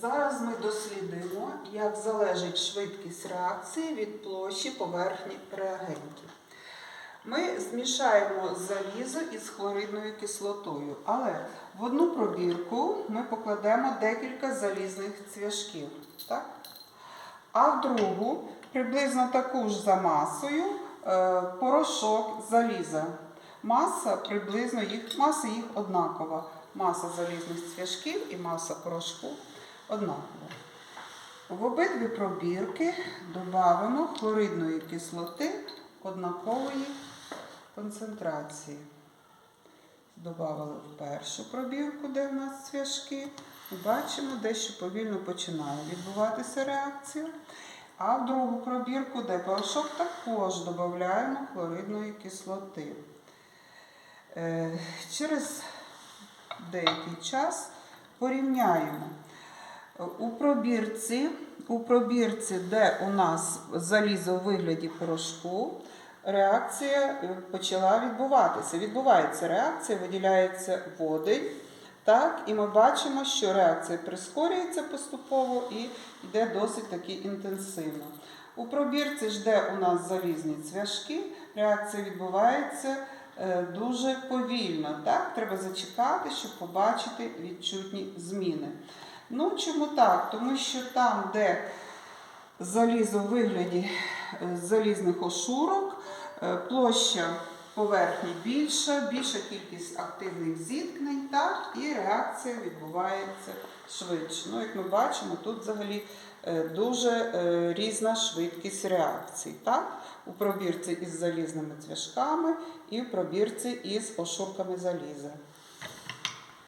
Зараз ми дослідимо, як залежить швидкість реакції від площі поверхні реагентів. Ми змішаємо залізо із хлоридною кислотою, але в одну пробірку ми покладемо декілька залізних цвяшків. Так? А в другу приблизно таку ж за масою е, порошок заліза. Маса приблизно їх, маса їх однакова. Маса залізних цвяшків і маса порошку однакова. В обидві пробірки додамо хлоридної кислоти однакової концентрації. Добавили в першу пробірку, де в нас цвяшки. Ми бачимо, дещо повільно починає відбуватися реакція. А в другу пробірку, де порошок, також додаємо хлоридної кислоти. Е, Через деякий час порівняємо. У пробірці, у пробірці, де у нас залізо у вигляді порошку, реакція е, почала відбуватися. Відбувається реакція, виділяється водень. Так, і ми бачимо, що реакція прискорюється поступово і йде досить таки інтенсивно. У пробірці ж, де у нас залізні цвяшки, реакція відбувається дуже повільно. Так? Треба зачекати, щоб побачити відчутні зміни. Ну, чому так? Тому що там, де залізо в вигляді е, залізних ошурок, е, площа поверхні більша, більша кількість активних зіткнень, так, і реакція відбувається швидше. Ну, як ми бачимо, тут взагалі е, дуже е, різна швидкість реакцій. Так? У пробірці із залізними цвяшками і в пробірці із ошурками заліза.